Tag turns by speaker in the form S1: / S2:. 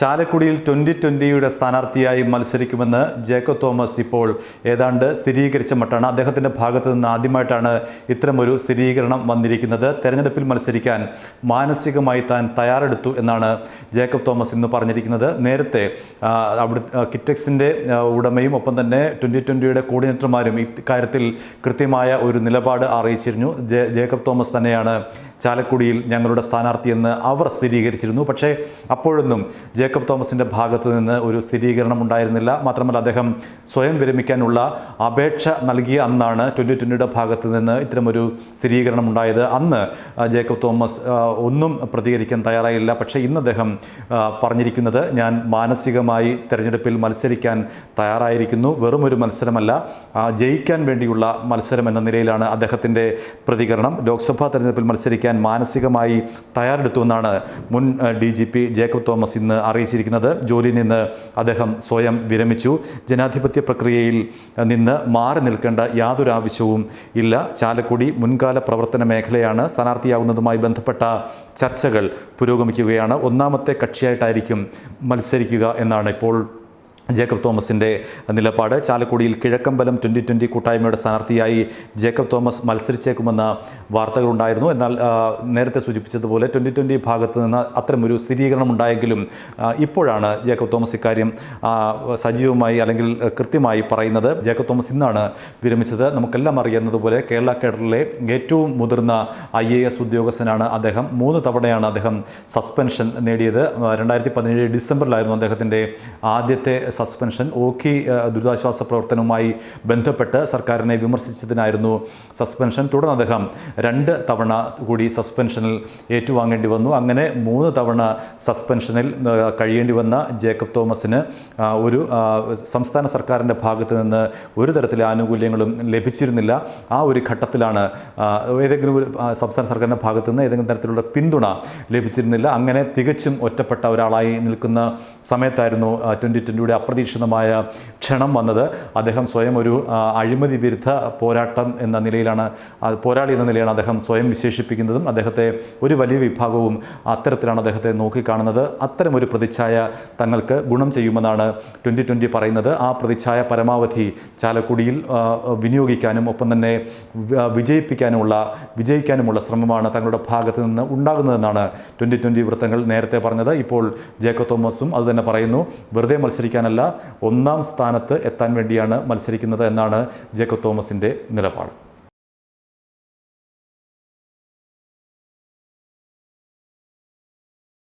S1: ചാലക്കുടിയിൽ ട്വന്റി ട്വന്റിയുടെ സ്ഥാനാർത്ഥിയായി മത്സരിക്കുമെന്ന് ജേക്കബ് തോമസ് ഇപ്പോൾ ഏതാണ്ട് സ്ഥിരീകരിച്ച മട്ടാണ്. അദ്ദേഹത്തിന്റെ ഭാഗത്തു നിന്ന് ആദ്യമായിട്ടാണ് ഇത്തരമൊരു സ്ഥിരീകരണം വന്നിരിക്കുന്നത്. തെരഞ്ഞെടുപ്പിൽ മത്സരിക്കാൻ മാനസികമായി താൻ തയ്യാറെടുത്തു എന്നാണ് ജേക്കബ് തോമസ് ഇന്ന് പറഞ്ഞിരിക്കുന്നത്. നേരത്തെ അവിടെ കിറ്റക്സിന്റെ ഉടമയും ഒപ്പം തന്നെ ട്വന്റി ട്വന്റിയുടെ കോർഡിനേറ്റർമാരും ഇക്കാര്യത്തിൽ കൃത്യമായ ഒരു നിലപാട് അറിയിച്ചിരുന്നു. ജേക്കബ് തോമസ് തന്നെയാണ് ചാലക്കുടിയിൽ ഞങ്ങളുടെ സ്ഥാനാർത്ഥിയെന്ന് അവർ സ്ഥിരീകരിച്ചിരുന്നു. പക്ഷേ അപ്പോഴൊന്നും ജേക്കബ് തോമസിന്റെ ഭാഗത്ത് നിന്ന് ഒരു സ്ഥിരീകരണം ഉണ്ടായിരുന്നില്ല. മാത്രമല്ല അദ്ദേഹം സ്വയം വിരമിക്കാനുള്ള അപേക്ഷ നൽകിയ അന്നാണ് ട്വന്റി ട്വന്റിയുടെ ഭാഗത്ത് നിന്ന് ഇത്തരമൊരു സ്ഥിരീകരണം ഉണ്ടായത്. അന്ന് ജേക്കബ് തോമസ് ഒന്നും പ്രതികരിക്കാൻ തയ്യാറായില്ല. പക്ഷേ ഇന്ന് അദ്ദേഹം പറഞ്ഞിരിക്കുന്നത് ഞാൻ മാനസികമായി തെരഞ്ഞെടുപ്പിൽ മത്സരിക്കാൻ തയ്യാറായിരിക്കുന്നു. വെറുമൊരു മത്സരമല്ല ജയിക്കാൻ വേണ്ടിയുള്ള മത്സരം എന്ന നിലയിലാണ് അദ്ദേഹത്തിന്റെ പ്രതികരണം. ലോക്സഭാ തെരഞ്ഞെടുപ്പിൽ മത്സരിക്കാൻ മാനസികമായി തയ്യാറെടുത്തുവെന്നാണ് മുൻ D G P Jacob Thomas ഇന്ന് അറിയിച്ചിരിക്കുന്നത്. ജോലിയിൽ നിന്ന് അദ്ദേഹം സ്വയം വിരമിച്ചു. ജനാധിപത്യ പ്രക്രിയയിൽ നിന്ന് മാറി നിൽക്കേണ്ട യാതൊരു ആവശ്യവും ഇല്ല. ചാലക്കുടി മുൻകാല പ്രവർത്തന മേഖലയാണ് സ്ഥാനാർത്ഥിയാവുന്നതുമായി ബന്ധപ്പെട്ട ചർച്ചകൾ പുരോഗമിക്കുകയാണ്. ഒന്നാമത്തെ കക്ഷിയായിട്ടായിരിക്കും മത്സരിക്കുക എന്നാണ് ഇപ്പോൾ ജേക്കബ് തോമസിന്റെ നിലപാട്. ചാലക്കുടിയിൽ കിഴക്കമ്പലം ട്വന്റി ട്വന്റി കൂട്ടായ്മയുടെ സ്ഥാനാർത്ഥിയായി ജേക്കബ് തോമസ് മത്സരിച്ചേക്കുമെന്ന വാർത്തകളുണ്ടായിരുന്നു. എന്നാൽ നേരത്തെ സൂചിപ്പിച്ചതുപോലെ ട്വന്റി ട്വന്റി ഭാഗത്ത് നിന്ന് അത്തരമൊരു സ്ഥിരീകരണം ഉണ്ടായെങ്കിലും ഇപ്പോഴാണ് ജേക്കബ് തോമസ് ഇക്കാര്യം സജീവമായി അല്ലെങ്കിൽ കൃത്യമായി പറയുന്നത്. ജേക്കബ് തോമസ് ഇന്നാണ് വിരമിച്ചത്. നമുക്കെല്ലാം അറിയുന്നതുപോലെ കേരള കേഡറിലെ ഏറ്റവും മുതിർന്ന ഐ എ എസ് ഉദ്യോഗസ്ഥനാണ് അദ്ദേഹം. മൂന്ന് തവണയാണ് അദ്ദേഹം സസ്പെൻഷൻ നേടിയത്. രണ്ടായിരത്തി പതിനേഴ് ഡിസംബറിലായിരുന്നു അദ്ദേഹത്തിന്റെ ആദ്യത്തെ സസ്പെൻഷൻ ഓഖി ദുരിതാശ്വാസ പ്രവർത്തനവുമായി ബന്ധപ്പെട്ട് സർക്കാരിനെ വിമർശിച്ചതിനായിരുന്നു സസ്പെൻഷൻ തുടർന്ന് അദ്ദേഹം രണ്ട് തവണ കൂടി സസ്പെൻഷനിൽ ഏറ്റുവാങ്ങേണ്ടി വന്നു. അങ്ങനെ മൂന്ന് തവണ സസ്പെൻഷനിൽ കഴിയേണ്ടി വന്ന ജേക്കബ് തോമസിന് ഒരു സംസ്ഥാന സർക്കാരിന്റെ ഭാഗത്ത് നിന്ന് ഒരു തരത്തിലെ ആനുകൂല്യങ്ങളും ലഭിച്ചിരുന്നില്ല. ആ ഒരു ഘട്ടത്തിലാണ് ഏതെങ്കിലും ഒരു സംസ്ഥാന സർക്കാരിന്റെ ഭാഗത്ത് നിന്ന് ഏതെങ്കിലും തരത്തിലുള്ള പിന്തുണ ലഭിച്ചിരുന്നില്ല. അങ്ങനെ തികച്ചും ഒറ്റപ്പെട്ട ഒരാളായി നിൽക്കുന്ന സമയത്തായിരുന്നു ട്വന്റി ട്വന്റിയുടെ അപ്രതീക്ഷിതമായ ക്ഷണം വന്നത്. അദ്ദേഹം സ്വയം ഒരു അഴിമതി വിരുദ്ധ പോരാട്ടം എന്ന നിലയിലാണ് പോരാളി എന്ന നിലയാണ് അദ്ദേഹം സ്വയം വിശേഷിപ്പിക്കുന്നതും അദ്ദേഹത്തെ ഒരു വലിയ വിഭാഗവും അത്തരത്തിലാണ് അദ്ദേഹത്തെ നോക്കിക്കാണുന്നത്. അത്തരം ഒരു പ്രതിച്ഛായ തങ്ങൾക്ക് ഗുണം ചെയ്യുമെന്നാണ് ട്വന്റി ട്വന്റി പറയുന്നത്. ആ പ്രതിച്ഛായ പരമാവധി ചാലക്കുടിയിൽ വിനിയോഗിക്കാനും ഒപ്പം തന്നെ വിജയിപ്പിക്കാനുമുള്ള വിജയിക്കാനുമുള്ള ശ്രമമാണ് തങ്ങളുടെ ഭാഗത്ത് നിന്ന് ഉണ്ടാകുന്നതെന്നാണ് ട്വന്റി ട്വന്റി വൃത്തങ്ങൾ നേരത്തെ പറഞ്ഞത്. ഇപ്പോൾ ജേക്കബ് തോമസും അതുതന്നെ പറയുന്നു. വെറുതെ മത്സരിക്കാനല്ല ഒന്നാം സ്ഥാനത്ത് എത്താൻ വേണ്ടിയാണ് മത്സരിക്കുന്നത് എന്നാണ് ജേക്കബ് തോമസിന്റെ നിലപാട്.